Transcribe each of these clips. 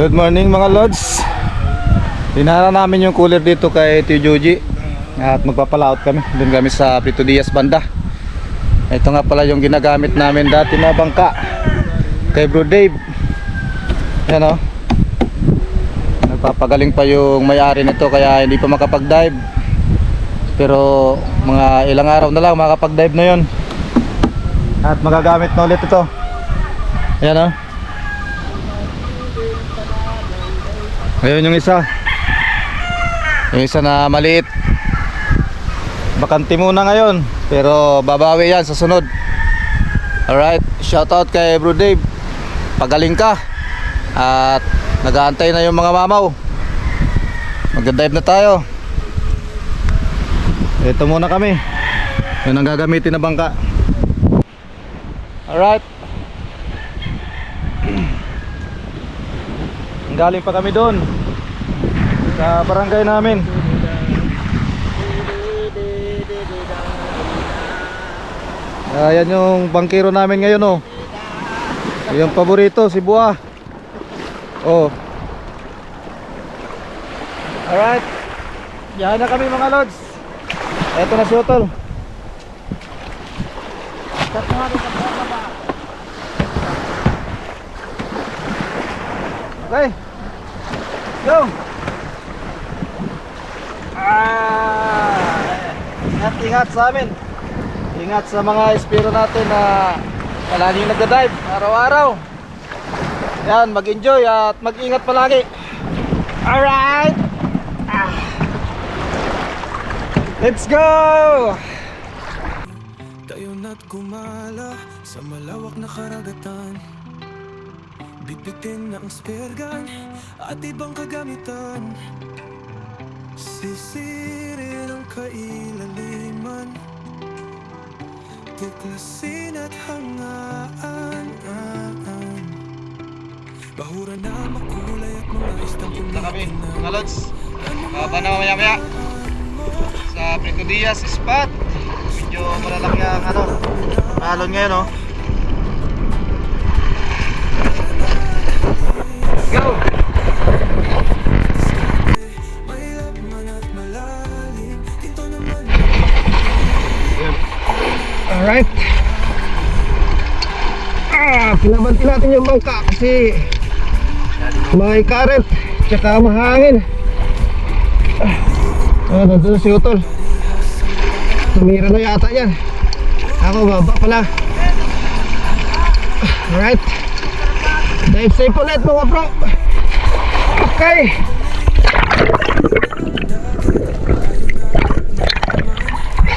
Good morning mga lods. Dinara namin yung cooler dito kay Tio Joji. At magpapalaot kami. Doon kami sa Prito Diaz banda. Ito nga pala yung ginagamit namin dati na bangka. Kay Bro Dave. Yan o Nagpapagaling pa yung may-ari nito kaya hindi pa makapag-dive. Pero mga ilang araw na lang makapag-dive na yon At magagamit na ulit ito. Yan o Ngayon yung isa. Yung isa na maliit. Bakante muna ngayon. Pero babawi yan sa sunod. Alright. Shoutout kay Bro Dave. Pagaling ka. At nag-aantay na yung mga mamaw. Mag-dive na tayo. Ito muna kami. Yan ang gagamitin na bangka. Alright. Galing pa kami doon sa barangay namin. Ayan yung bangkero namin ngayon oh. Yung paborito si Buah. Oh. Alright. Yan na kami mga lods. Eto na si Otol. Okay. Go! Ah! Ingat, ingat sa amin. Ingat sa mga espiro natin na palaging nagda-dive araw-araw. Yan, mag-enjoy at mag-ingat palagi. Alright! Ah. Let's go! Tayo na't gumala sa malawak na karagatan Bitbitin na ang spear gun at ibang kagamitan Sisirin ang kailaliman Tuklasin at hangaan Bahura na makulay at mga istang Na kami, kumikinan mga lods. Baba na mamaya maya. Sa Prito Diaz spot. Medyo malalaki ang ano. Alon ngayon oh. Pinabanti natin yung bangka kasi may current tsaka mahangin. Ah, nandun si Utol. Tumira na yata yan. Ako, baba pala. Alright. Dive safe ulit mga bro. Okay.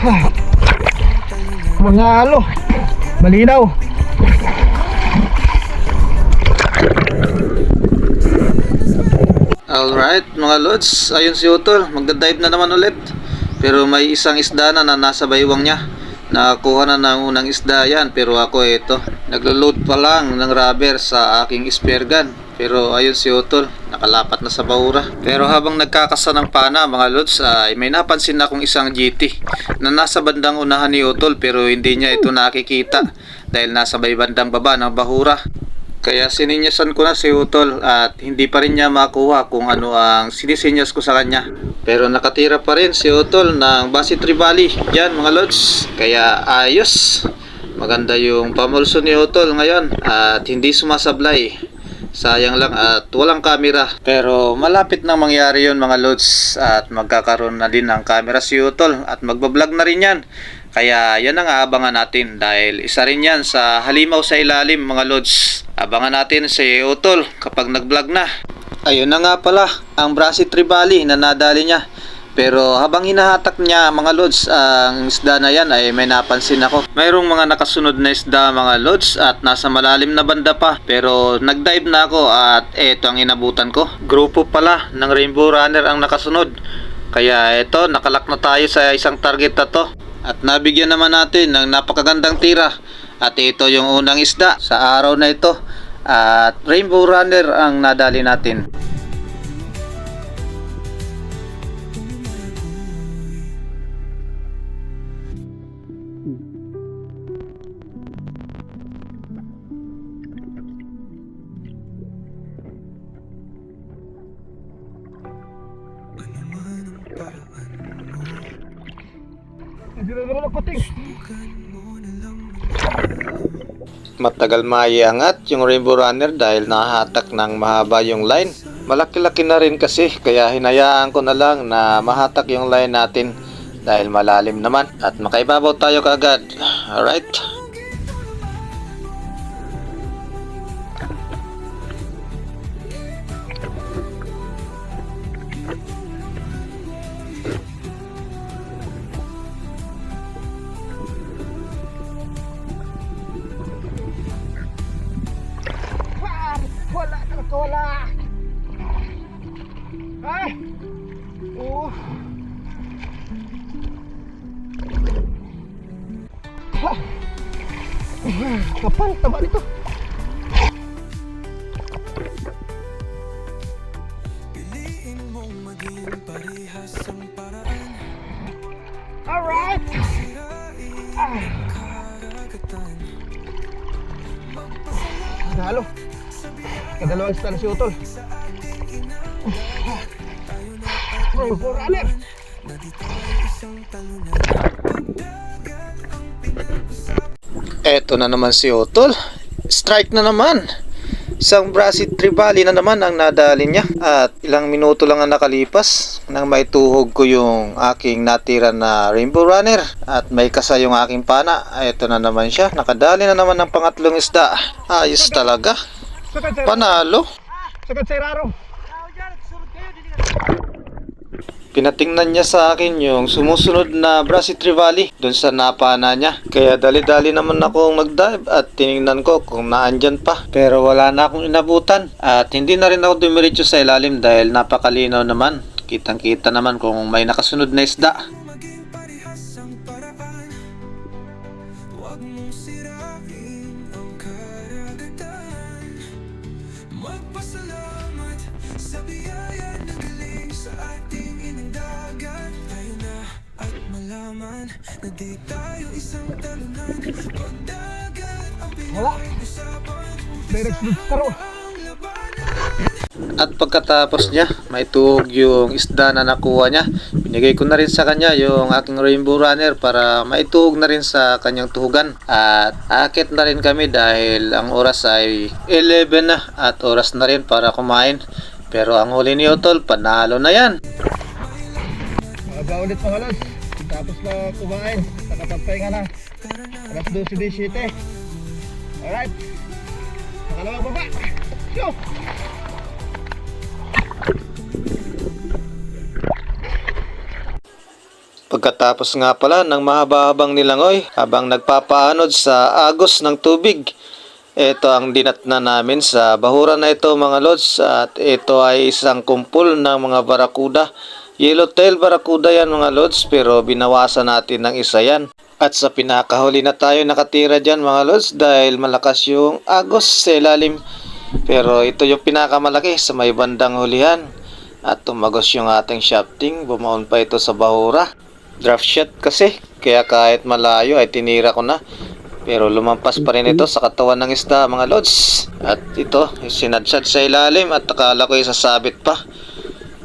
Ah, mga alo. Malinaw. Alright mga lods, ayun si Utol, magda-dive na naman ulit. Pero may isang isda na na nasa baywang niya. Nakakuha na ng unang isda yan, pero ako ito. Naglo-load pa lang ng rubber sa aking spear gun. Pero ayun si Utol, nakalapat na sa bahura. Pero habang nagkakasa ng pana mga lods, ay may napansin akong isang GT na nasa bandang unahan ni Utol pero hindi niya ito nakikita dahil nasa may bandang baba ng bahura. Kaya sininyasan ko na si Utol at hindi pa rin niya makuha kung ano ang sinisinyas ko sa kanya. Pero nakatira pa rin si Utol ng Basi Tribali. Yan mga lods. Kaya ayos. Maganda yung pamulso ni Utol ngayon at hindi sumasablay. Sayang lang at walang camera. Pero malapit nang mangyari yun mga lods at magkakaroon na din ng camera si Utol at magbablog na rin yan. Kaya yan ang aabangan natin dahil isa rin yan sa halimaw sa ilalim mga lods. Abangan natin si Utol kapag nag-vlog na. Ayun na nga pala ang Brasi Tribali na nadali niya. Pero habang hinahatak niya mga lods ang isda na yan ay may napansin ako. Mayroong mga nakasunod na isda mga lods at nasa malalim na banda pa. Pero nag-dive na ako at eto ang inabutan ko. Grupo pala ng Rainbow Runner ang nakasunod. Kaya eto nakalak na tayo sa isang target na to. At nabigyan naman natin ng napakagandang tira. At ito yung unang isda sa araw na ito. At Rainbow Runner ang nadali natin. Matagal maiangat yung Rainbow Runner dahil nahatak ng mahaba yung line. Malaki-laki na rin kasi kaya hinayaan ko na lang na mahatak yung line natin dahil malalim naman at makaibabaw tayo kaagad. Alright? Ah, Kapal, taba nito. Piliin mong maging parehas Alright! Ah, Nalo. Kadalawang star Utol. Eto na naman si Otol. Strike na naman. Isang Brasit Tribali na naman ang nadali niya at ilang minuto lang ang nakalipas nang maituhog ko yung aking natira na Rainbow Runner at may kasa yung aking pana. Eto na naman siya. Nakadali na naman ng pangatlong isda. Ayos talaga. Panalo. Sakat sa Raro. Pinatingnan niya sa akin yung sumusunod na Brasit Trivali doon sa napana niya. Kaya dali-dali naman akong nag-dive at tiningnan ko kung naandyan pa. Pero wala na akong inabutan at hindi na rin ako dumiretso sa ilalim dahil napakalinaw naman. Kitang-kita naman kung may nakasunod na isda. Malaman na di tayo isang talunan Pagdagat ang pinag-usapan Direct taro. At pagkatapos niya, may tuhog yung isda na nakuha niya. Binigay ko na rin sa kanya yung aking rainbow runner para maituhog na rin sa kanyang tuhugan. At akit na rin kami dahil ang oras ay 11 na at oras na rin para kumain. Pero ang huli ni Otol, panalo na yan. Maaga ulit lods. Tapos na kumain. Nakapagpahinga na. Alas 12.17. Alright. Nakalawang baba. Go! Pagkatapos nga pala ng mahaba-habang nilangoy habang nagpapaanod sa agos ng tubig. Ito ang dinat na namin sa bahura na ito mga lods at ito ay isang kumpul ng mga barakuda. Yellowtail barakuda yan mga lods pero binawasan natin ng isa yan. At sa pinakahuli na tayo nakatira dyan mga lods dahil malakas yung agos sa ilalim. Pero ito yung pinakamalaki sa may bandang hulihan. At tumagos yung ating shafting, bumaon pa ito sa bahura. Draft shot kasi, kaya kahit malayo ay tinira ko na. Pero lumampas pa rin ito sa katawan ng isda mga lods. At ito, sinadsad sa ilalim at akala ko isasabit pa.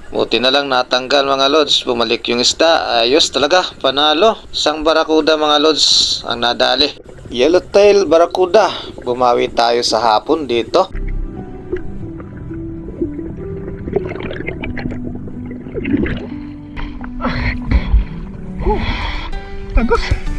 Buti na lang natanggal mga lods, bumalik yung isda. Ayos talaga, panalo. Isang barakuda mga lods ang nadali. Yellowtail barakuda. Bumawi tayo sa hapon dito. Tagos.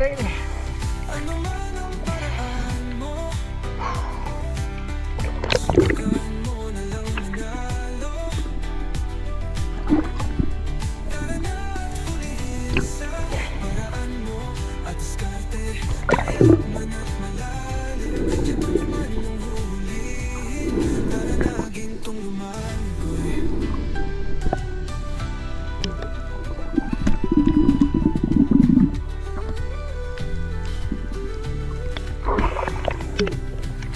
Tail. ano man ang paraan mo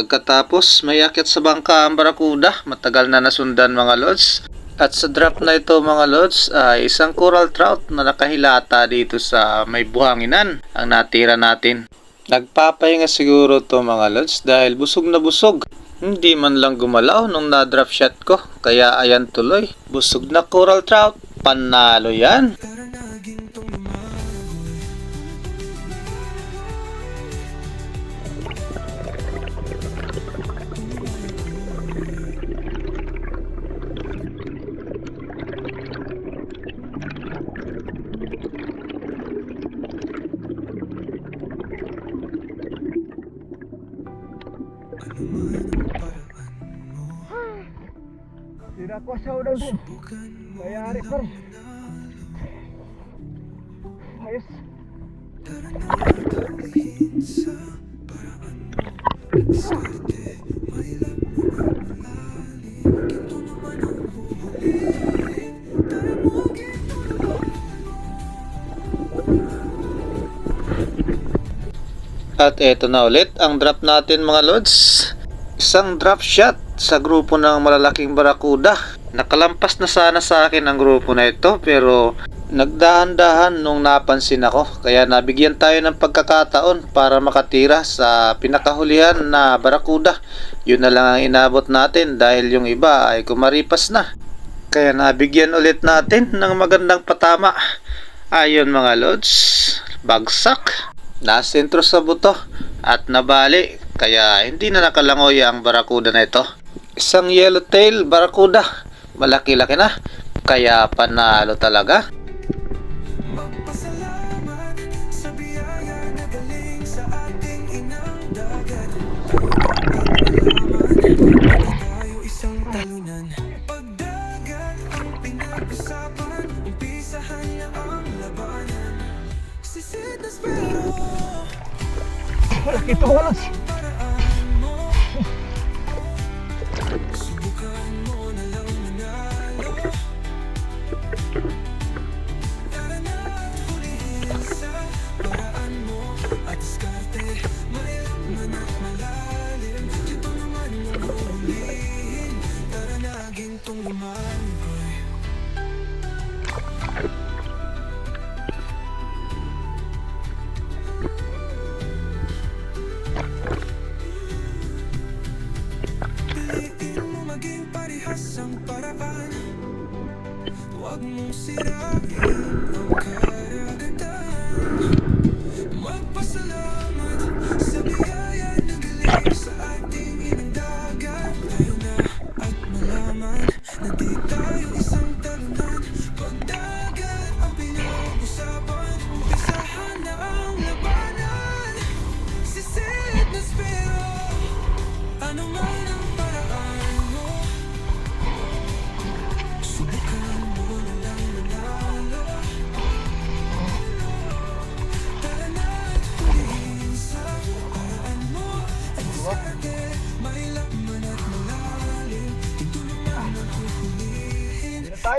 Pagkatapos, may akit sa bangka ang barakuda. Matagal na nasundan mga lods. At sa drop na ito mga lods ay isang coral trout na nakahilata dito sa may buhanginan ang natira natin. Nagpapahinga siguro to mga lods dahil busog na busog. Hindi man lang gumalaw nung na-drop shot ko. Kaya ayan tuloy. Busog na coral trout. Panalo yan. Tuh. Bukan mo Mayari. Ayos. mo, ginto naman At eto na ulit ang drop natin mga lods. Isang drop shot sa grupo ng malalaking barakuda. Nakalampas na sana sa akin ang grupo na ito pero nagdahan-dahan nung napansin ako. Kaya nabigyan tayo ng pagkakataon para makatira sa pinakahulihan na barakuda. Yun na lang ang inabot natin dahil yung iba ay kumaripas na. Kaya nabigyan ulit natin ng magandang patama. Ayon mga lods, bagsak nasentro sa buto at nabali kaya hindi na nakalangoy ang barakuda na ito. Isang yellowtail barakuda, malaki-laki na. Kaya panalo talaga. Magpasalamat sa biyaya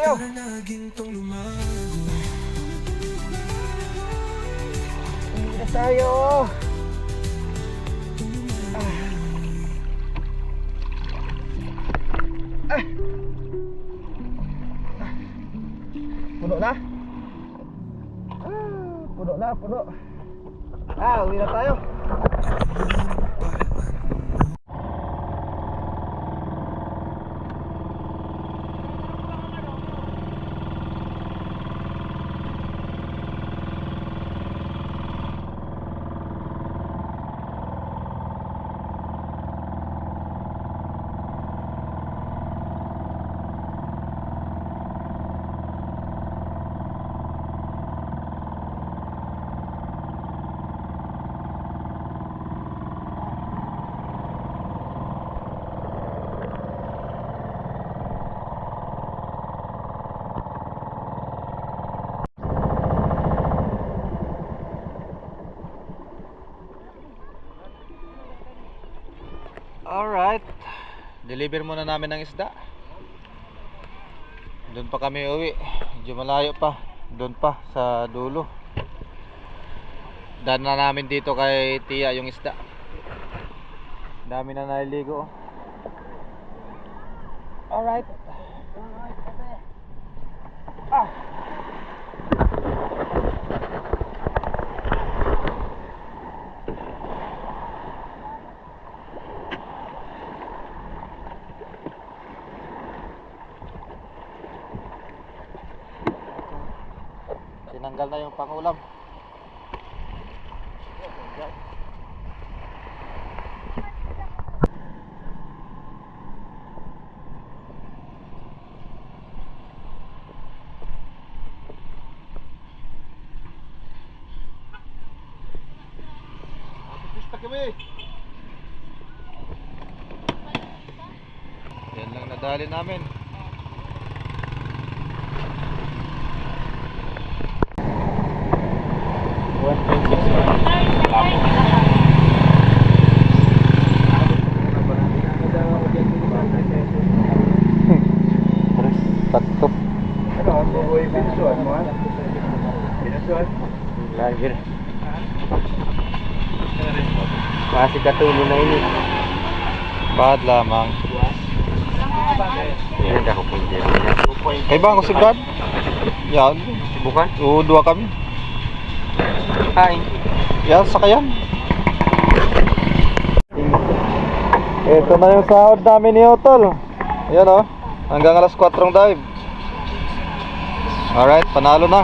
tayo. Tara na tayo. Ah. Ah. Puno na? Ah, puno na, puno. Ah, uwi na tayo. Alright. Deliver muna namin ng isda. Doon pa kami uwi. Medyo malayo pa. Doon pa sa dulo. Daan na namin dito kay Tia yung isda. Dami na naliligo. oh. Alright. Ah. Tinanggal na yung pangulam. Kami. Yan lang nadali namin. Kasi katulo na ini. Bad lamang. Yan ako po dyan. Kay bang ko si Brad? Yan. Bukan? Oo, dua kami. Ay. Yan, sakayan. Ito na yung sahod namin ni Otol. Ayan o. Hanggang alas 4 ang dive. Alright, panalo na.